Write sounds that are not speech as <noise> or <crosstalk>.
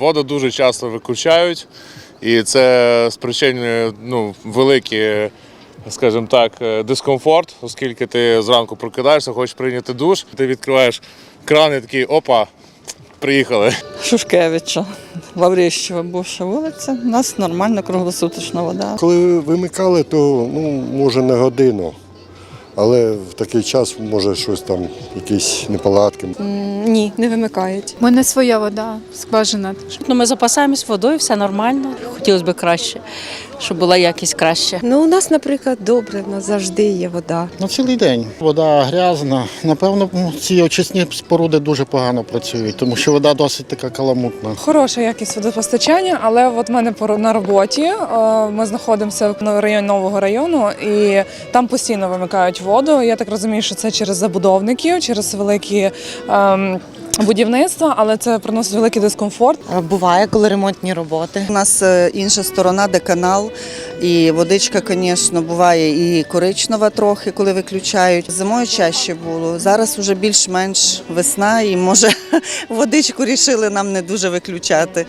Воду дуже часто виключають, і це спричинює ну, великий, скажімо так, е, дискомфорт, оскільки ти зранку прокидаєшся, хочеш прийняти душ, ти відкриваєш кран і такий опа, приїхали. Шушкевича, Лаврищева, бувша вулиця. У нас нормальна круглосуточна вода. Коли вимикали, то ну, може на годину. Але в такий час може щось там, якісь неполадки. Ні, не вимикають. У мене своя вода, скважина. Ну, ми запасаємось водою, все нормально. Хотілося б краще, щоб була якість краще. Ну, у нас, наприклад, добре, у нас завжди є вода. На цілий день вода грязна. Напевно, ну, ці очисні споруди дуже погано працюють, тому що вода досить така каламутна. Хороша якість водопостачання, але от в мене на роботі е, ми знаходимося в районі нового району, і там постійно вимикають воду. Я так розумію, що це через забудовників, через великі. ем, Будівництва, але це приносить великий дискомфорт. Буває, коли ремонтні роботи. У нас е, інша сторона, де канал, і водичка, звісно, буває і коричнева трохи, коли виключають. Зимою чаще було. Зараз вже більш-менш весна, і може <laughs> водичку рішили нам не дуже виключати.